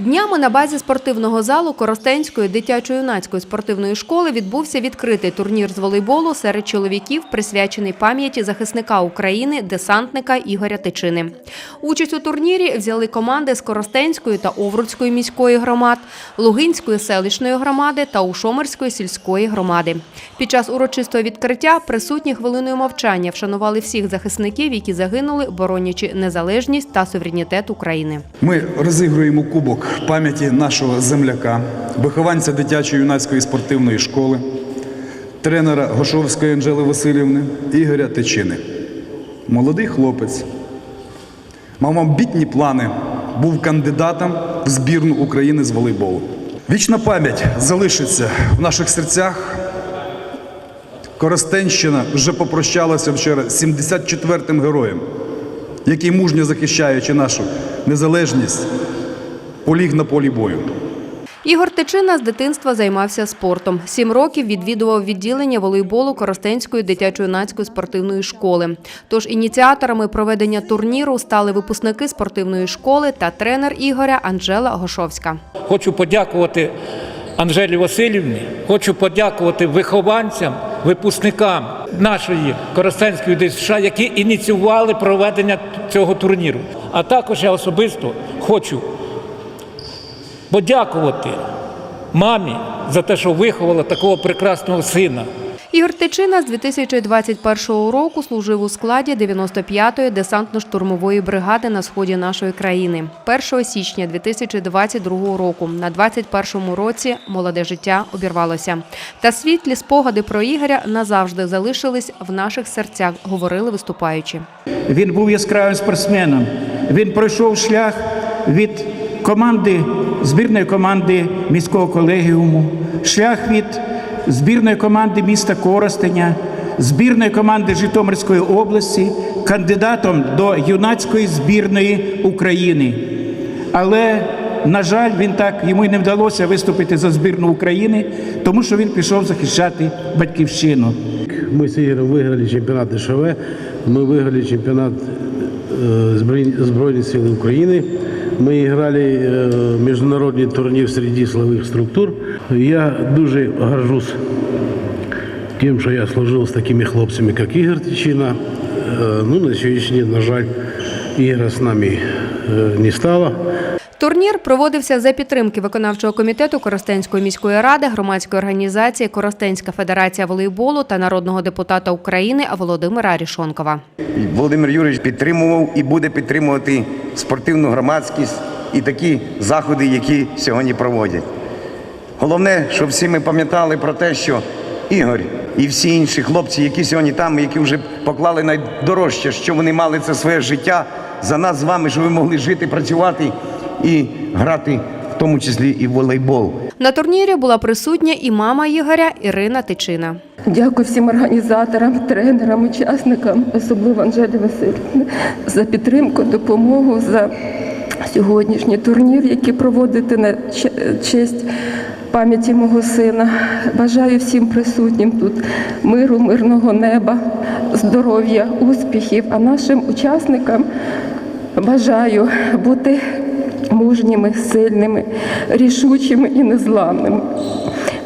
Днями на базі спортивного залу Коростенської дитячо-юнацької спортивної школи відбувся відкритий турнір з волейболу серед чоловіків, присвячений пам'яті захисника України, десантника Ігоря Тичини. Участь у турнірі взяли команди з Коростенської та Овруцької міської громад, Лугинської селищної громади та Ушомерської сільської громади. Під час урочистого відкриття присутні хвилиною мовчання вшанували всіх захисників, які загинули, боронячи незалежність та суверенітет України. Ми розігруємо кубок пам'яті нашого земляка, вихованця дитячої юнацької спортивної школи, тренера Гошовської Анжели Васильівни Ігоря Тичини. Молодий хлопець, мав амбітні плани, був кандидатом в збірну України з волейболу. Вічна пам'ять залишиться в наших серцях. Коростенщина вже попрощалася вчора з 74-м героєм, який мужньо захищаючи нашу незалежність, поліг на полі бою. Ігор Тичина з дитинства займався спортом. Сім років відвідував відділення волейболу Коростенської дитячо-юнацької спортивної школи. Тож ініціаторами проведення турніру стали випускники спортивної школи та тренер Ігоря Анжела Гошовська. Хочу подякувати Анжелі Васильівні, хочу подякувати вихованцям, випускникам нашої Коростенської ДСШ, які ініціювали проведення цього турніру. А також я особисто хочу подякувати мамі за те, що виховала такого прекрасного сина. Ігор Тичина з 2021 року служив у складі 95-ї десантно-штурмової бригади на сході нашої країни. 1 січня 2022 року на 21-му році молоде життя обірвалося. Та світлі спогади про Ігоря назавжди залишились в наших серцях, говорили виступаючі. Він був яскравим спортсменом. Він пройшов шлях від команди, збірної команди міського колегіуму, шлях від збірної команди міста Коростеня, збірної команди Житомирської області, кандидатом до юнацької збірної України. Але, на жаль, він так йому й не вдалося виступити за збірну України, тому що він пішов захищати батьківщину. Мы с Игорем выиграли чемпионат ДШВ, мы выиграли чемпионат э, Збройні- Збройних сил України. Ми грали э, міжнародний турнір серед силових структур. Я дуже горжусь тим, що я служив з такими хлопцями, як Ігор Тичина. Е, Ну, на сьогоднішній день, на жаль, Ігра з нами е, не стало. Турнір проводився за підтримки виконавчого комітету Коростенської міської ради, громадської організації Коростенська федерація волейболу та народного депутата України Володимира Рішонкова. Володимир Юрійович підтримував і буде підтримувати спортивну громадськість і такі заходи, які сьогодні проводять. Головне, щоб всі ми пам'ятали про те, що Ігор і всі інші хлопці, які сьогодні там, які вже поклали найдорожче, що вони мали це своє життя за нас з вами, щоб ви могли жити, працювати і грати, в тому числі і в волейбол. На турнірі була присутня і мама Ігоря Ірина Тичина. Дякую всім організаторам, тренерам, учасникам, особливо Анжелі Васильівні, за підтримку, допомогу, за сьогоднішній турнір, який проводите на честь пам'яті мого сина. Бажаю всім присутнім тут миру, мирного неба, здоров'я, успіхів, а нашим учасникам бажаю бути мужніми, сильними, рішучими і незламними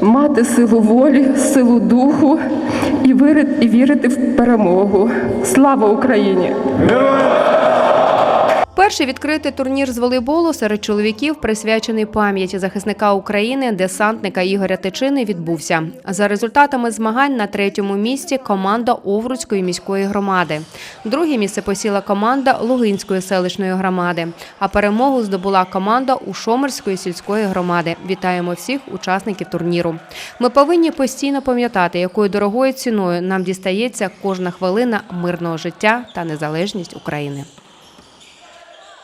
мати силу волі, силу духу і вірити, в перемогу. Слава Україні! Перший відкритий турнір з волейболу серед чоловіків, присвячений пам'яті захисника України, десантника Ігоря Тичини, відбувся. За результатами змагань на третьому місці команда Овруцької міської громади. Друге місце посіла команда Лугинської селищної громади. А перемогу здобула команда Ушомерської сільської громади. Вітаємо всіх учасників турніру. Ми повинні постійно пам'ятати, якою дорогою ціною нам дістається кожна хвилина мирного життя та незалежність України.